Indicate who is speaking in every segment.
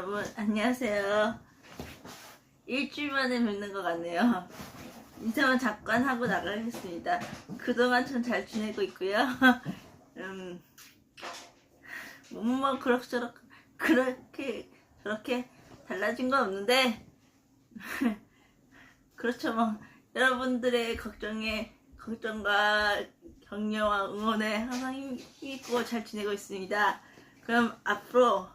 Speaker 1: 여러분 안녕하세요. 일주일 만에 뵙는 것 같네요. 인사만 잠깐 하고 나가겠습니다. 그동안 전 잘 지내고 있고요. 음, 몸만 그럭저럭 그렇게 저렇게 달라진 건 없는데 그렇죠 뭐 여러분들의 걱정에 걱정과 격려와 응원에 항상 힘- 힘있고 잘 지내고 있습니다. 그럼 앞으로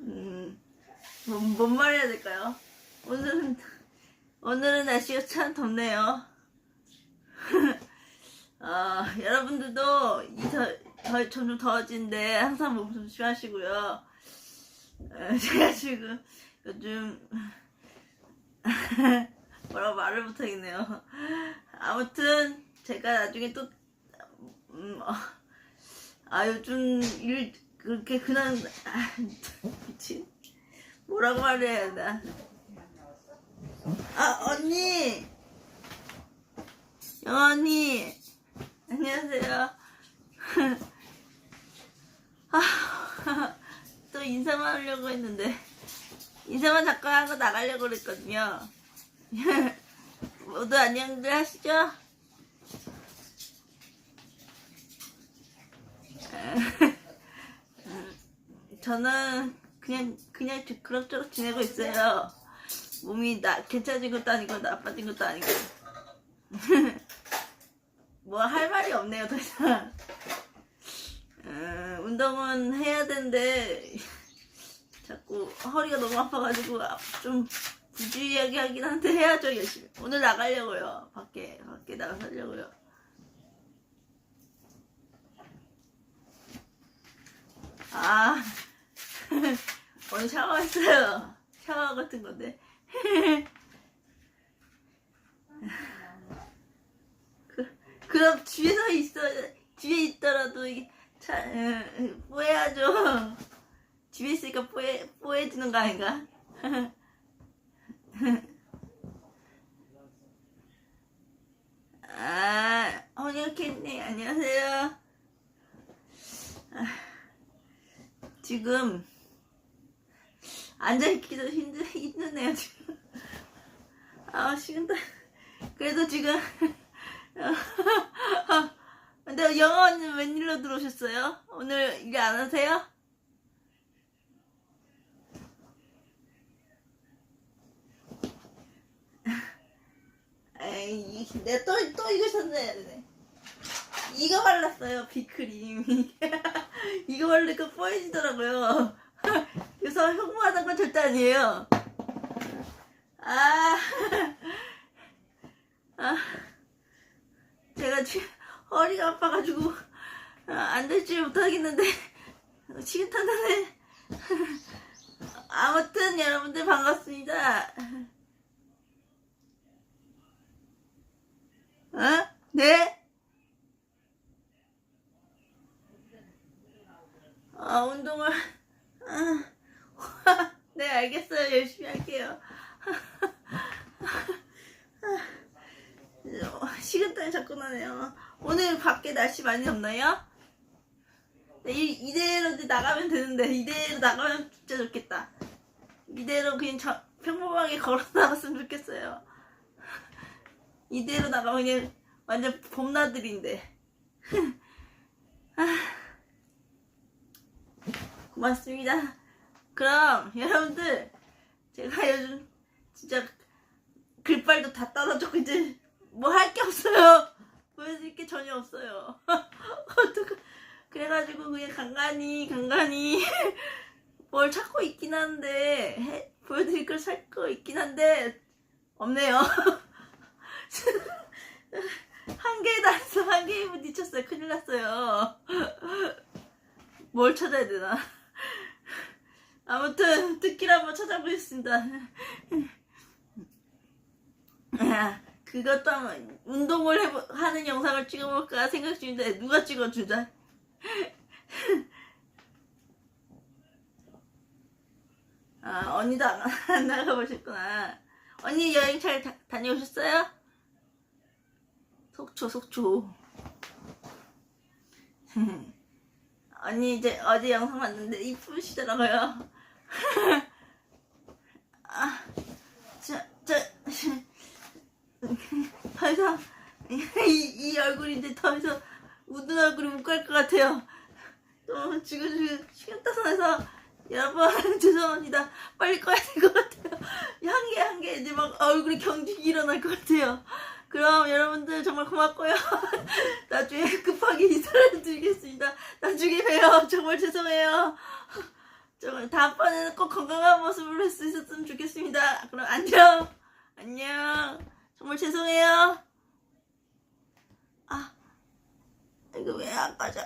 Speaker 1: 음, 뭐, 뭔 말해야 될까요? 오늘은, 오늘은 날씨가 참 덥네요. 어, 여러분들도 이 더, 더, 점점 더워지는데 항상 몸 조심하시고요. 어, 제가 지금 요즘 뭐라고 말을 못하겠네요. 아무튼 제가 나중에 또 음, 어, 아 요즘 일 그렇게 그냥 아, 뭐라고 말해야 되나? 아 언니! 영아 언니! 안녕하세요. 아 또 인사만 하려고 했는데. 인사만 잠깐 하고 나가려고 그랬거든요. 모두 안녕들 하시죠? 저는 그냥 그냥 지- 그럭저럭 지내고 있어요. 몸이 나 괜찮아진 것도 아니고 나빠진 것도 아니고 뭐 할 말이 없네요 더 이상. 음, 운동은 해야 되는데 자꾸 허리가 너무 아파가지고 아- 좀 부주의하게 하긴 한데 해야죠 열심히. 오늘 나가려고요 밖에 밖에 나가서 하려고요. 아 오늘 샤워했어요. 샤워 같은 건데. 그, 그럼 집에서 있어, 집에 있더라도 이게 차, 어, 뽀해야죠. 집에 있으니까 뽀해, 뽀해지는 거 아닌가? 아, 헌혈캔님, 안녕하세요. 아, 지금, 앉아있기도 힘들, 힘드네요, 지금. 아, 식은다. 그래도 지금, 근데 영어는 웬일로 들어오셨어요? 오늘 일안 하세요? 에이, 내가 또, 또 이거 샀어야 되네. 이거 발랐어요, 비크림. 이거 바르니까 뽀해지더라고요. 그래서 흉무하던 건 절대 아니에요. 아, 아, 제가 지금 허리가 아파가지고 아, 앉아있지 못하겠는데 식은타다네. 아무튼 여러분들 반갑습니다. 어? 네? 아, 운동을, 아, 네, 알겠어요. 열심히 할게요. 어, 식은땀이 자꾸 나네요. 오늘 밖에 날씨 많이 덥나요? 네, 이, 이대로 나가면 되는데, 이대로 나가면 진짜 좋겠다. 이대로 그냥 저, 평범하게 걸어 나갔으면 좋겠어요. 이대로 나가면 그냥 완전 봄나들인데. 아, 고맙습니다. 그럼 여러분들 제가 요즘 진짜 글빨도 다 따라줬고 이제 뭐 할 게 없어요. 보여드릴 게 전혀 없어요. 어떡하 그래가지고 그냥 간간히 간간히 뭘 찾고 있긴 한데 해- 보여드릴 걸 찾고 있긴 한데 없네요. 한 개도 안 써, 한 개에 부딪혔어요. 큰일 났어요. 뭘 찾아야 되나. 아무튼, 듣기를 한번 찾아보겠습니다. 야, 그것도 한번, 운동을 해보, 하는 영상을 찍어볼까 생각 중인데, 누가 찍어주자. 아, 언니도 안, 안 나가보셨구나. 언니 여행 잘 다, 다녀오셨어요? 속초, 속초. 아니 이제 어제 영상 봤는데 이쁘시더라고요. 아, 저, 저, 더 이상 이, 이 이제 더 이상 웃는 얼굴이 못 갈 것 같아요. 또 지금 지금 식은땀나서 여러분 죄송합니다. 빨리 꺼야 될 것 같아요. 한 개 한 개 이제 막 얼굴이 경직이 일어날 것 같아요. 그럼 여러분들 정말 고맙고요. 나중에 급하게 인사를 드리겠습니다. 나중에 봬요. 정말 죄송해요. 정말 다음번에는 꼭 건강한 모습으로 할 수 있었으면 좋겠습니다. 그럼 안녕. 안녕. 정말 죄송해요. 아, 이거 왜 안 가져?